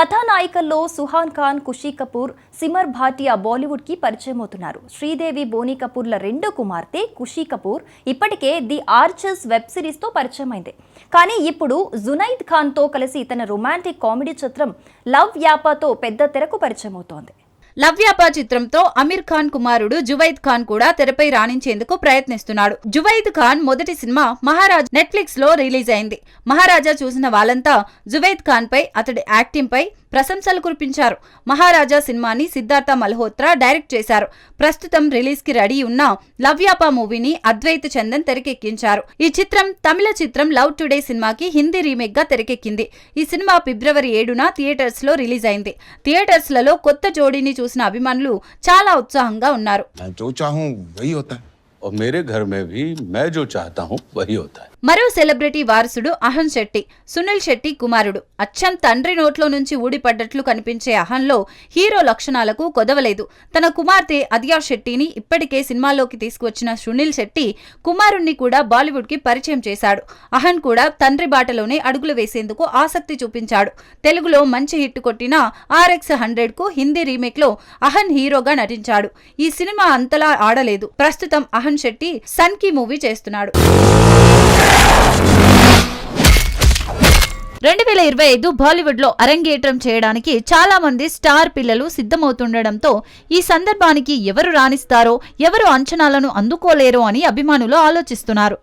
కథానాయికల్లో సుహాన్ ఖాన్ ఖుషీ కపూర్ సిమర్ భాటియా బాలీవుడ్కి పరిచయమవుతున్నారు. పరిచయం అవుతున్నారు శ్రీదేవి బోనీ కపూర్ల రెండో కుమార్తె ఖుషీ కపూర్ ఇప్పటికే ది ఆర్చర్స్ వెబ్ సిరీస్తో పరిచయమైంది. కానీ ఇప్పుడు జునైద్ ఖాన్తో కలిసి తన రొమాంటిక్ కామెడీ చిత్రం లవ్ యాపాతో పెద్ద తెరకు పరిచయం అవుతోంది లవ్యాపా చిత్రంతో అమీర్ ఖాన్ కుమారుడు జువైద్ ఖాన్ కూడా తెరపై రాణించేందుకు ప్రయత్నిస్తున్నాడు. జువైద్ ఖాన్ మొదటి సినిమా మహారాజ్ నెట్ఫ్లిక్స్లో రిలీజ్ అయింది. మహారాజా చూసిన వాళ్ళంతా జువైద్ ఖాన్ పై అతడి యాక్టింగ్ పై ప్రశంసలు కురిపించారు. మహారాజా సినిమాని సిద్ధార్థ మల్హోత్రా డైరెక్ట్ చేశారు. ప్రస్తుతం రిలీజ్కి రెడీ ఉన్న లవ్యాపా మూవీని అద్వైత్ చందన్ తెరకెక్కించారు. ఈ చిత్రం తమిళ చిత్రం లవ్ టుడే సినిమాకి హిందీ రీమేక్గా తెరకెక్కింది. ఈ సినిమా ఫిబ్రవరి ఏడున థియేటర్స్లో రిలీజ్ అయింది. థియేటర్స్లలో కొత్త జోడీని చూసిన అభిమానులు చాలా ఉత్సాహంగా ఉన్నారు मैं जो चाहूँ वही होता है और मेरे घर में भी मैं जो चाहता हूँ वही होता है మరో సెలబ్రిటీ వారసుడు అహన్ శెట్టి సునీల్ శెట్టి కుమారుడు. అచ్చం తండ్రి నోట్లో నుంచి ఊడిపడ్డట్లు కనిపించే అహన్లో హీరో లక్షణాలకు కొదవలేదు. తన కుమార్తె అదియా శెట్టిని ఇప్పటికే సినిమాలోకి తీసుకువచ్చిన సునీల్ శెట్టి కుమారుణ్ణి కూడా బాలీవుడ్కి పరిచయం చేశాడు. అహన్ కూడా తండ్రి బాటలోనే అడుగులు వేసేందుకు ఆసక్తి చూపించాడు. తెలుగులో మంచి హిట్ కొట్టిన ఆర్ఎక్స్ హండ్రెడ్కు హిందీ రీమేక్లో అహన్ హీరోగా నటించాడు. ఈ సినిమా అంతలా ఆడలేదు. ప్రస్తుతం అహన్ శెట్టి సన్కి మూవీ చేస్తున్నాడు. రెండు వేల ఇరవై ఐదు బాలీవుడ్లో అరంగేట్రం చేయడానికి చాలా మంది స్టార్ పిల్లలు సిద్ధమవుతుండటంతో ఈ సందర్భానికి ఎవరు రాణిస్తారో ఎవరు అంచనాలను అందుకోలేరో అని అభిమానులు ఆలోచిస్తున్నారు.